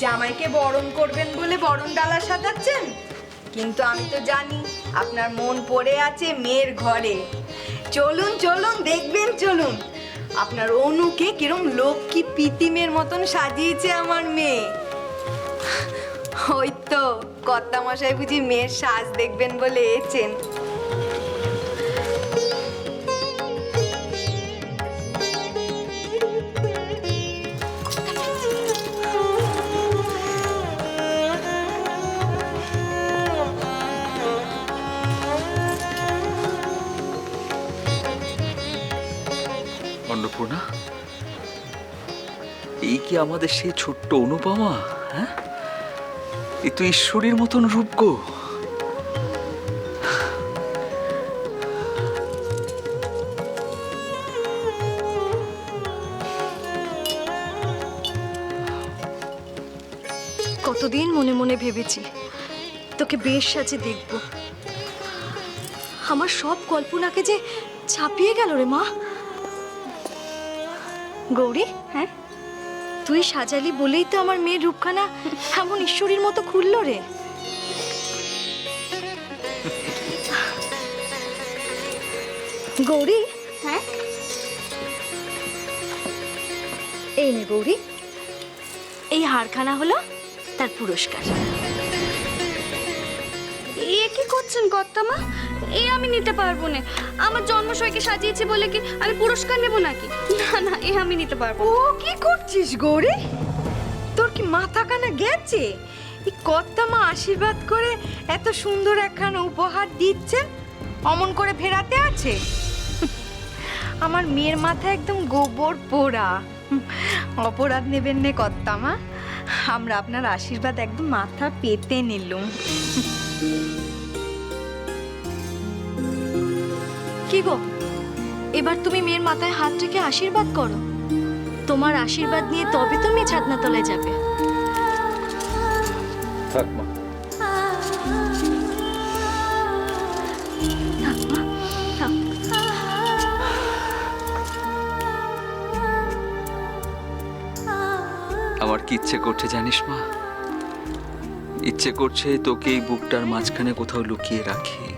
জামাইকে বরণ করবেন বলে বরণ ডালা সাজাচ্ছেন? কিন্তু আমি তো জানি আপনার মন পড়ে আছে মেয়ের ঘরে। চলুন চলুন, দেখবেন, চলুন। আপনার অনুকে কিরম লক্ষ্মী পিতিমের মতন সাজিয়েছে আমার মেয়ে। ওই তো কর্তা মশাই বুঝি মেয়ের সাজ দেখবেন বলে এছেন অন্নপূর্ণা, এই কি আমাদের সেই ছোট্ট অনুপমা হ্যাঁ? এ তো ঈশ্বরীর মতন রূপ গো। কতদিন মনে মনে ভেবেছি তোকে বেশ সাজে দেখব। আমার সব কল্পনাকে যে ছাপিয়ে গেল রে মা। গৌরী হ্যাঁ? তুই সাজালি বলেই তো আমার মেয়ের রূপখানা এমন ঈশ্বরীর মতো খুলল রে। গৌরী? হ্যাঁ? এই নে গৌরী। এই হারখানা হলো তার পুরস্কার। এ কি করছেন কর্তামা এ আমি নিতে পারব না। আমার জন্মশয়কে সাজিয়েছে বলে কি আমি পুরস্কার নেব নাকি? না না, এ আমি নিতে পারব ও। কি করছিস গৌরী তোর কি মাথা কানা গেছে? এই মা আশীর্বাদ করে এত সুন্দর একখানা উপহার দিচ্ছে অমন করে ফেরাতে আছে? আমার মেয়ের মাথা একদম গোবর পোড়া। অপরাধ নেবেন নে কর্তা মা আমরা আপনার আশীর্বাদ একদম মাথা পেতে নিলুম। কি গো? এবার তুমি মেয়ের মাথায় হাত রেখে আশীর্বাদ করো। তোমার আশীর্বাদ নিয়ে তবে তুমি ছাদনাতলায় যাবে। থাক মা। আমার কি ইচ্ছে করছে জানিস মা? ইচ্ছে করছে তোকে এই বুকটার মাঝখানে কোথাও লুকিয়ে রাখি।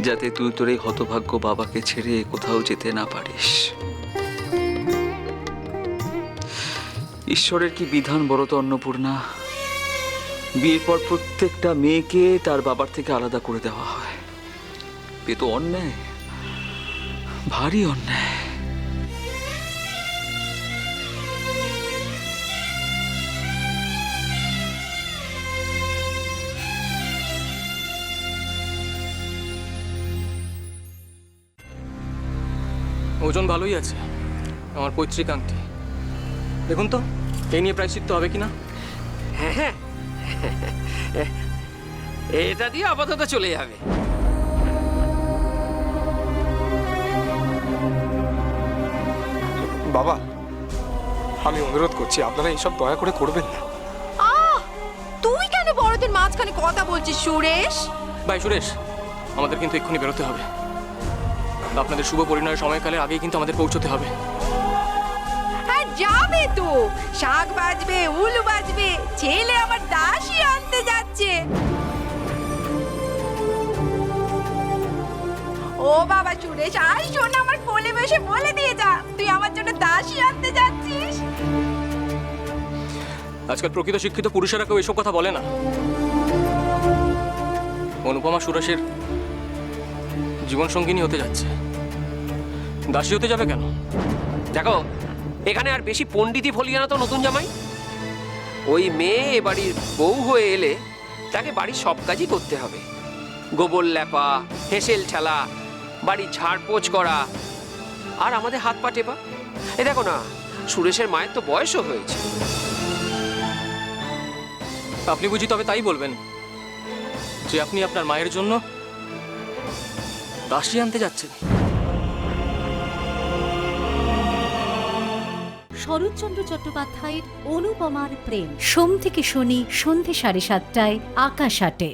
যাতে তুই তোর এই হতভাগ্য বাবাকে ছেড়ে কোথাও যেতে না পারিস। ঈশ্বরের কি বিধান বড় তো, অন্নপূর্ণা? বিয়ের পর প্রত্যেকটা মেয়েকে তার বাবার থেকে আলাদা করে দেওয়া হয়। এ তো অন্যায়, ভারী অন্যায়। ওজন ভালোই আছে। আমার পৈতৃক আংটি দেখুন তো এই নিয়ে প্রায়শ্চিত্ত হবে কিনা? হ্যাঁ এটা দিয়ে আপাতত চলে যাবে। বাবা আমি অনুরোধ করছি আপনারা এইসব দয়া করে করবেন না। তুই কেন বড়দের মাঝখানে কথা বলছিস সুরেশ? ভাই সুরেশ আমাদের কিন্তু এক্ষুনি বেরোতে হবে। আপনাদের শুভ পরিণয়ের সময়কালের আগেই কিন্তু আমাদের পৌঁছতে হবে। হ্যাঁ যাবে তো। শাক বাজবে উল বাজবে ছেলে আমার দাসী আনতে যাচ্ছে। ও বাবা সুরেশ আই শোন আমার কোলে বসে বলে দিয়ে যা। তুই আমার জন্য দাসী আনতে যাচ্ছিস? আজকাল প্রকৃত শিক্ষিত পুরুষেরা কেউ এসব কথা বলে না। অনুপমা সুরেশের জীবন সঙ্গিনী হতে যাচ্ছে। দাসী হতে যাবে কেন? দেখো, এখানে আর বেশি পণ্ডিতই ফলিয়ে না তো নতুন জামাই? ওই মেয়ে এ বাড়ির বউ হয়ে এলে তাকে বাড়ির সব কাজই করতে হবে। গোবর ল্যাপা হেসেল ঠেলা, বাড়ির ঝাড়পোছ করা, আর আমাদের হাত পা টেপা। এ দেখো না, সুরেশের মায়ের তো বয়সও হয়েছে। আপনি বুঝি তবে তাই বলবেন যে আপনি আপনার মায়ের জন্য দাসী আনতে যাচ্ছেন। শরৎচন্দ্র চট্টোপাধ্যায়ের অনুপমার প্রেম। সোম থেকে শনি সন্ধে সাড়ে সাতটায়, আকাশ আটে।